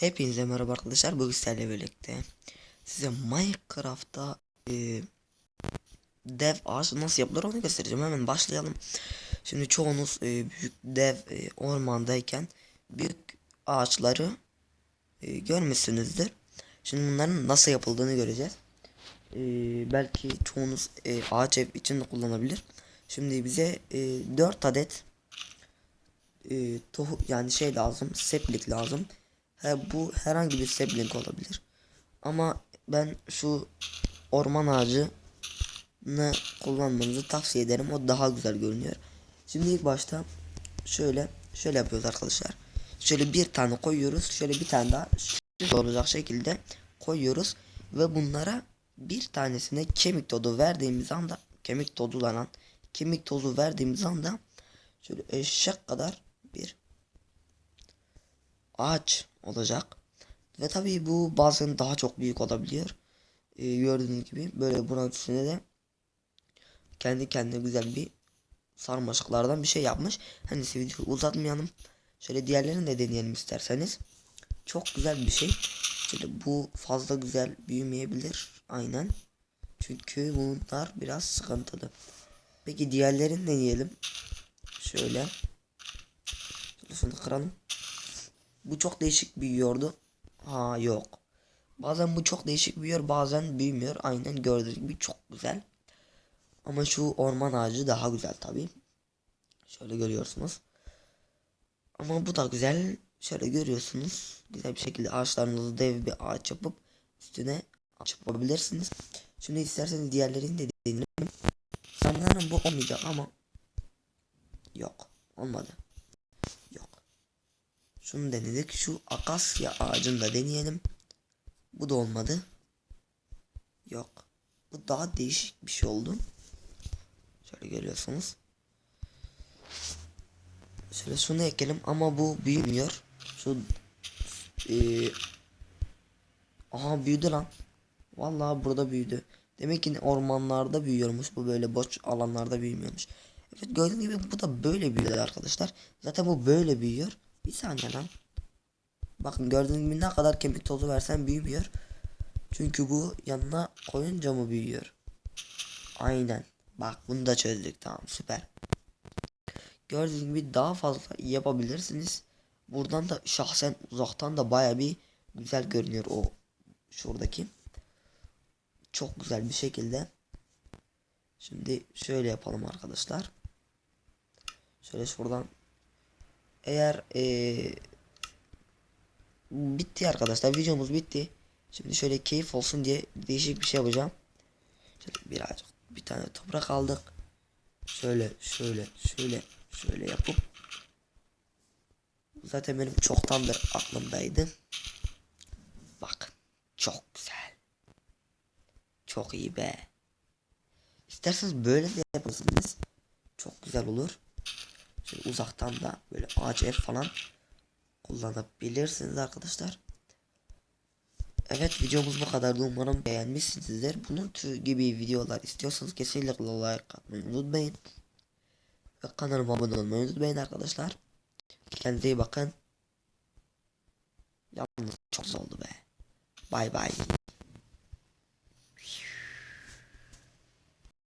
Hepinize merhaba arkadaşlar. Bugün sizlerle birlikte size Minecraft'ta e, dev ağaç nasıl yapılır onu göstereceğim. Hemen başlayalım. Şimdi çoğunuz e, büyük dev e, ormandayken büyük ağaçları e, görmüşsünüzdür. Şimdi bunların nasıl yapıldığını göreceğiz. E, belki çoğunuz e, ağaç ev için de kullanabilir. Şimdi bize e, 4 adet e, tohu yani şey lazım, seplik lazım. He, bu herhangi bir sapling olabilir. Ama ben şu orman ağacını kullanmanızı tavsiye ederim. O daha güzel görünüyor. Şimdi ilk başta şöyle şöyle yapıyoruz arkadaşlar. Şöyle bir tane koyuyoruz. Şöyle bir tane daha olacak şekilde koyuyoruz ve bunlara bir tanesine kemik tozu verdiğimiz anda kemik tozu lan kemik tozu verdiğimiz anda şöyle eşek kadar ağaç olacak. Ve tabii bu bazen daha çok büyük olabiliyor. Ee, gördüğünüz gibi böyle buranın üstüne de kendi kendine güzel bir sarmaşıklardan bir şey yapmış. Hani videoyu uzatmayalım. Şöyle diğerlerini de deneyelim isterseniz. Çok güzel bir şey. Şöyle bu fazla güzel büyümeyebilir. Aynen. Çünkü bunlar biraz sıkıntılı. Peki diğerlerini deneyelim. Şöyle şunu kıralım. Bu çok değişik büyüyordu. Ha yok. Bazen bu çok değişik büyüyor bazen büyümüyor. Aynen gördüğünüz gibi çok güzel. Ama şu orman ağacı daha güzel tabi. Şöyle görüyorsunuz. Ama bu da güzel. Şöyle görüyorsunuz. Güzel bir şekilde ağaçlarınızı dev bir ağaç yapıp üstüne ağaç yapabilirsiniz. Şimdi isterseniz diğerlerini de deneyelim. Sanırım bu olmayacak ama yok olmadı. Şunu denedik. Şu akasya ağacını da deneyelim. Bu da olmadı. Yok. Bu daha değişik bir şey oldu. Şöyle görüyorsunuz. Şöyle şunu ekelim ama bu büyümüyor. Şu ee, Aha büyüdü lan. Vallahi burada büyüdü. Demek ki ormanlarda büyüyormuş. Bu böyle boş alanlarda büyümüyormuş. Evet gördüğünüz gibi bu da böyle büyüyor arkadaşlar. Zaten bu böyle büyüyor. Bir saniye lan. Bakın gördüğünüz gibi ne kadar kemik tozu versen büyümüyor. Çünkü bu yanına koyunca mı büyüyor? Aynen. Bak bunu da çözdük tamam süper. Gördüğünüz gibi daha fazla yapabilirsiniz. Buradan da şahsen uzaktan da baya bir güzel görünüyor o şuradaki. Çok güzel bir şekilde. Şimdi şöyle yapalım arkadaşlar. Şöyle şuradan eğer ee, bitti arkadaşlar videomuz bitti. Şimdi şöyle keyif olsun diye değişik bir şey yapacağım. Şöyle birazcık bir tane toprak aldık. Şöyle şöyle şöyle şöyle yapıp zaten benim çoktandır aklımdaydı. Bak çok güzel. Çok iyi be. İsterseniz böyle de yapabilirsiniz. Çok güzel olur. Şöyle uzaktan da böyle ağaç falan kullanabilirsiniz arkadaşlar. Evet videomuz bu kadardı umarım beğenmişsinizdir. Bunun gibi videolar istiyorsanız kesinlikle like atmayı unutmayın. Ve kanalıma abone olmayı unutmayın arkadaşlar. Kendinize iyi bakın. Yalnız çok zor oldu be. Bay bay.